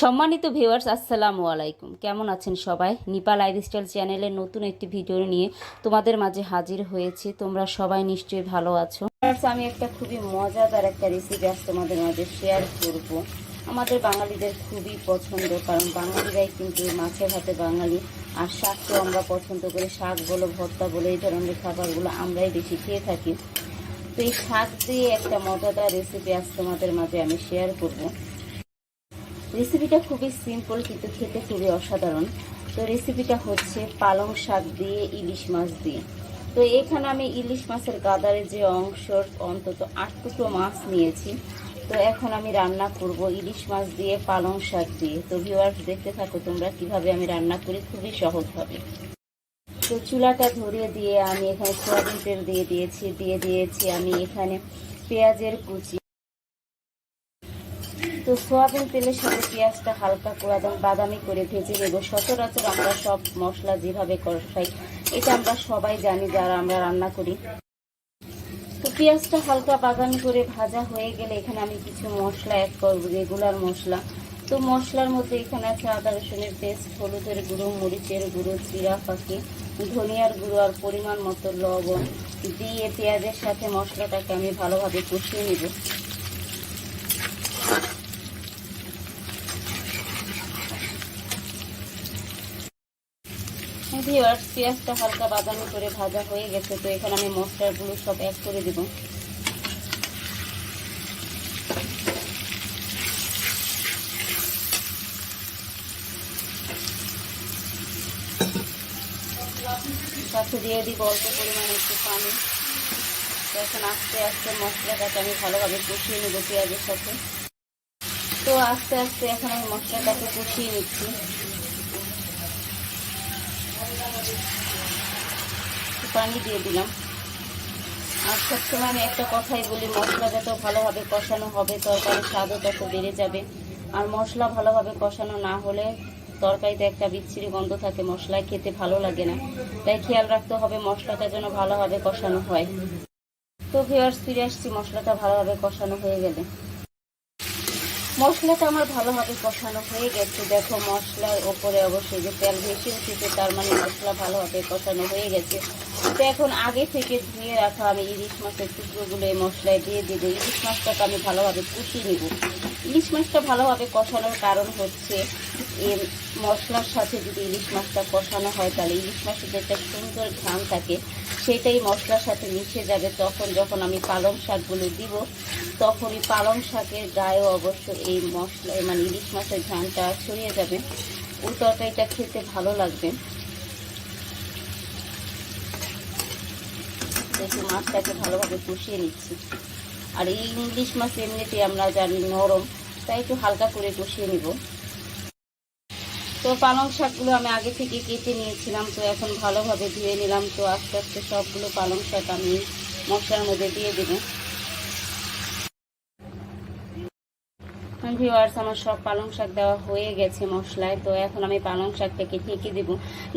সম্মানিত ভিউয়ার্স, আসসালামু আলাইকুম। কেমন আছেন সবাই? নিপা লাইফস্টাইল চ্যানেলের নতুন একটি ভিডিও নিয়ে তোমাদের মাঝে হাজির হয়েছি। তোমরা সবাই নিশ্চয়ই ভালো আছো। আমি একটা খুবই মজাদার একটা রেসিপি আজ তোমাদের মাঝে শেয়ার করব। আমাদের বাঙালিদের খুবই পছন্দ, কারণ বাঙালিরাই কিন্তু মাছে ভাতে বাঙালি। আর শাককেও আমরা পছন্দ করি, শাক বলো, ভর্তা বলো, এই ধরনের খাবারগুলো আমরাই বেশি খেয়ে থাকি। তো এই শাক দিয়ে একটা মজাদার রেসিপি আজ তোমাদের মাঝে আমি শেয়ার করব। রেসিপিটা খুবই সিম্পল কিন্তু খেতে খুবই অসাধারণ। তো রেসিপিটা হচ্ছে পালং শাক দিয়ে ইলিশ মাছ দিয়ে। তো এখানে আমি ইলিশ মাছের গাদারের যে অংশ, অন্তত আট টুকরো মাছ নিয়েছি। তো এখন আমি রান্না করব ইলিশ মাছ দিয়ে পালং শাক দিয়ে। তো ভিউয়ার্স দেখতে থাকো তোমরা কীভাবে আমি রান্না করি, খুবই সহজভাবে তো চুলাটা ধরিয়ে দিয়ে আমি এখানে সয়াবিন তেল দিয়ে দিয়েছি দিয়ে দিয়েছি আমি এখানে পেঁয়াজের কুচি। তো সোয়াবিন তেলের সাথে পেঁয়াজটা হালকা করে বাদামি করে ভেজে নেব। সচরাচর আমরা সব মশলা যেভাবে কষাই, এটা আমরা সবাই জানি যারা আমরা রান্না করি। তো পেঁয়াজটা হালকা বাদামি করে ভাজা হয়ে গেলে এখানে আমি কিছু মশলা অ্যাড করব রেগুলার মশলা। তো মশলার মধ্যে এখানে আছে আদা, রসুনের পেস্ট হলুদের গুঁড়ো, মরিচের গুঁড়ো, জিরা পাখি ধনিয়ার গুঁড়ো আর পরিমাণ মতো লবণ। দিয়ে পেঁয়াজের সাথে মশলাটাকে আমি ভালোভাবে কষিয়ে নেব। ভিওয়ার্স পেঁয়াজটা হালকা বাদামি করে ভাজা হয়ে গেছে, তো এখানে আমি মশলাগুলো সব অ্যাড করে দেব। সাথে দিয়ে দিব অল্প পরিমাণে একটু পানি। এখন আস্তে আস্তে মশলাটাকে আমি ভালোভাবে কষিয়ে নেব পেঁয়াজের সাথে। তো আস্তে আস্তে এখন আমি মশলাটাকে কষিয়ে নিচ্ছি। পানি দিয়ে দিলাম। আর সবসময় আমি একটা কথাই বলি, মশলা যত ভালোভাবে কষানো হবে, তরকারির স্বাদও তত বেড়ে যাবে। আর মশলা ভালোভাবে কষানো না হলে তরকারিতে একটা বিচ্ছিরি গন্ধ থাকে, মশলায় খেতে ভালো লাগে না। তাই খেয়াল রাখতে হবে মশলাটা যেন ভালোভাবে কষানো হয়। তো ভিওয়ার্স ফিরে আসছি, মশলাটা ভালোভাবে কষানো হয়ে গেলে। মশলাটা আমার ভালোভাবে কষানো হয়ে গেছে। দেখো, মশলার ওপরে অবশ্যই যে তেল ভেসে উঠেছে, তার মানে মশলা ভালোভাবে কষানো হয়ে গেছে। তো এখন আগে থেকে ধুয়ে রাখা আমি ইলিশ মাছের টুকরোগুলো এই মশলায় দিয়ে দেবো। ইলিশ মাছটাকে আমি ভালোভাবে কষিয়ে নেব। ইলিশ মাছটা ভালোভাবে কষানোর কারণ হচ্ছে এর মশলার সাথে যদি ইলিশ মাছটা কষানো হয়, তাহলে ইলিশ মাছের যে একটা সুন্দর ঘ্রাণ থাকে সেটাই মশলার সাথে মিশে যাবে। তখন যখন আমি পালং শাকগুলো দিব, তখনই পালং শাকের গায়েও অবশ্য এই মশলা মানে ইলিশ মাছের ঘ্রাণটা ছড়িয়ে যাবে। ওই তরকারিটা খেতে ভালো লাগবে। মাছটাকে ভালোভাবে কষিয়ে নিচ্ছি। আর এই ইলিশ মাছ এমনিতে আমরা জানি নরম, তাই একটু হালকা করে কষিয়ে নিব। তো পালং শাকগুলো আমি আগে থেকে কেটে নিয়েছিলাম, তো এখন ভালোভাবে ধুয়ে নিলাম, তো আস্তে আস্তে সবগুলো পালং শাক আমি মশলার মধ্যে দিয়ে দেবো। ভিওয়ার্স আমার সব পালং শাক দেওয়া হয়ে গেছে মশলায়। তো এখন আমি পালং শাকটাকে ঢেকে দেব।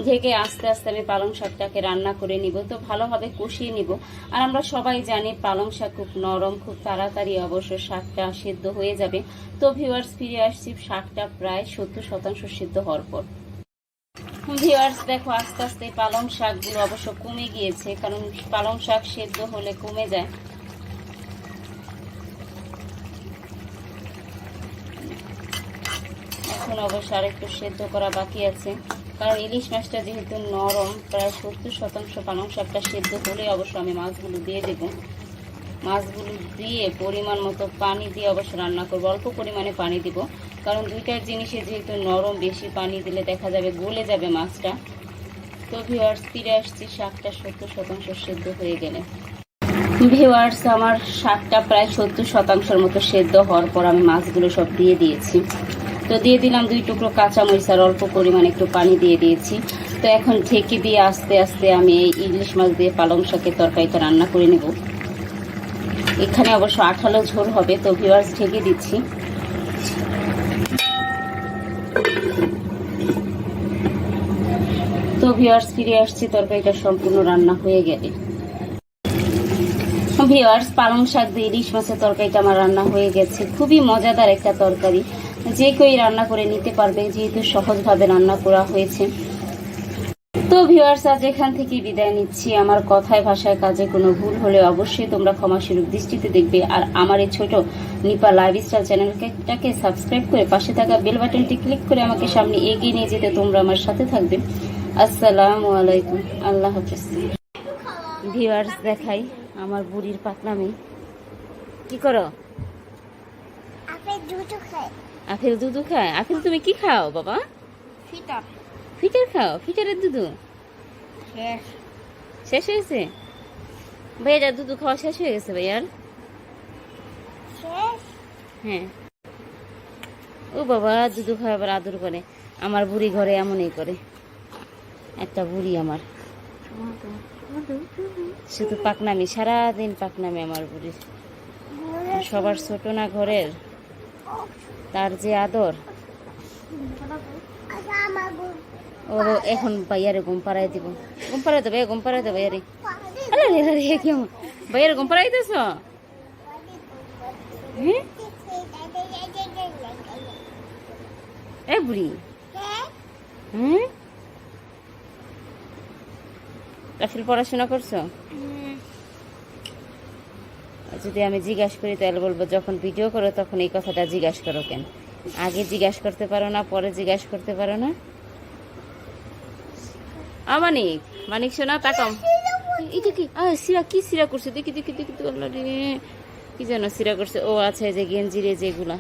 ঢেকে আস্তে আস্তে আমি পালং শাকটাকে রান্না করে নিব। তো ভালোভাবে কষিয়ে নিব। আর আমরা সবাই জানি পালং শাক খুব নরম, খুব তাড়াতাড়ি অবশ্য শাকটা সেদ্ধ হয়ে যাবে। তো ভিওয়ার্স ফিরে আসছি। শাকটা প্রায় সত্তর শতাংশ সিদ্ধ হওয়ার পর। ভিওয়ার্স দেখো আস্তে আস্তে পালং শাকগুলো অবশ্য কমে গিয়েছে। কারণ পালং শাক সেদ্ধ হলে কমে যায়। এখন অবশ্য আরেকটু সেদ্ধ করা বাকি আছে। কারণ ইলিশ মাছটা যেহেতু নরম, প্রায় সত্তর শতাংশ পালং শাকটা সেদ্ধ হলে অবশ্য আমি মাছগুলো দিয়ে দেব। মাছগুলো দিয়ে পরিমাণ মতো পানি দিয়ে অবশ্য রান্না করব। অল্প পরিমাণে পানি দিব। কারণ দুইটার জিনিসে যেহেতু নরম, বেশি পানি দিলে দেখা যাবে গলে যাবে মাছটা। তো ভিওয়ার্স ফিরে আসছি। শাকটা সত্তর শতাংশ সেদ্ধ হয়ে গেলে। ভিওয়ার্স আমার শাকটা প্রায় সত্তর শতাংশের মতো সেদ্ধ হওয়ার পর আমি মাছগুলো সব দিয়ে দিয়েছি। তো দিয়ে দিলাম দুই টুকরো কাঁচা মরিচ আর অল্প পরিমাণে একটু পানি দিয়ে দিয়েছি। তো এখন ঢেকে দিয়ে আস্তে আস্তে আমি এই ইলিশ মাছ দিয়ে পালং শাকের তরকারিটা রান্না করে নেব। এখানে অবশ্য আঠালো ঝোল হবে, তো ভিওয়ার্স ঢেকে দিচ্ছি। তো ভিওয়ার্স ফিরে আসছি, তরকারিটা সম্পূর্ণ রান্না হয়ে গেলে। ভিওয়ার্স পালং শাক দিয়ে ইলিশ মাছের তরকারিটা আমার রান্না হয়ে গেছে। খুবই মজাদার একটা তরকারি। যে কেউই রান্না করে নিতে পারবে, যেহেতু সহজভাবে রান্না করা হয়েছে। তো ভিউয়ার্স আজ এখান থেকে বিদায় নিচ্ছি। আমার কথায়, ভাষায়, কাজে কোনো ভুল হলে অবশ্যই তোমরা ক্ষমা সুরূপ দৃষ্টিতে দেখবে। আর আমার এই ছোট নিপা লাইফস্টাইল চ্যানেলটাকে সাবস্ক্রাইব করে পাশে থাকা বেল বাটনটি ক্লিক করে আমাকে সামনে এগিয়ে নিয়ে যেতে তোমরা আমার সাথে থাকবে। আসসালামু আলাইকুম। আল্লাহ হাফিজ। ভিউয়ার্স দেখাই আমার বুড়ির পাতলামি কি করো? দুটো খাই। আপেল দুধু খায়। আপেল তুমি কি খাও বাবা? ফিটা ফিটার খাও? ফিটারের দুধু শেষ। শেষ হয়েছে? ভাইয়ার দুধু খাওয়া শেষ হয়ে গেছে ভাইয়ার? হ্যাঁ। ও বাবা দুধু খাওয়া আবার আদর করে। আমার বুড়ি ঘরে এমনই করে। একটা বুড়ি আমার। শুধু পাকনামি সারাদিন পাকনামি আমার বুড়ির। সবার ছোট না ঘরের। তার যে আদর আচ্ছা আমার বউ ও এখন ভাইয়ারে ঘুম পাড়াই দিব ঘুম পাড়াই দেবে ঘুম পাড়াই দেবে ভাইয়ারে আরে রে রে রে, কি আমার ভাইয়ারে ঘুম পাড়াই দিছ হ্যাঁ এ বুড়ি হুম রাফিল পড়াশোনা করছ আর যদি আমি জিজ্ঞাসা করি, তাহলে বলব, যখন ভিডিও করো, তখন এই কথাটা জিজ্ঞাসা করো কেন? আগে জিজ্ঞাসা করতে পারো না, পরে জিজ্ঞাসা করতে পারো না। আমানিক মানিক শোনা তাকাম এটা কি সিরা কি সিরা করছে? দেখি দেখি দেখি কি যেন সিরা করছে? ও আচ্ছা এই যে গেঞ্জিরে যেগুলা।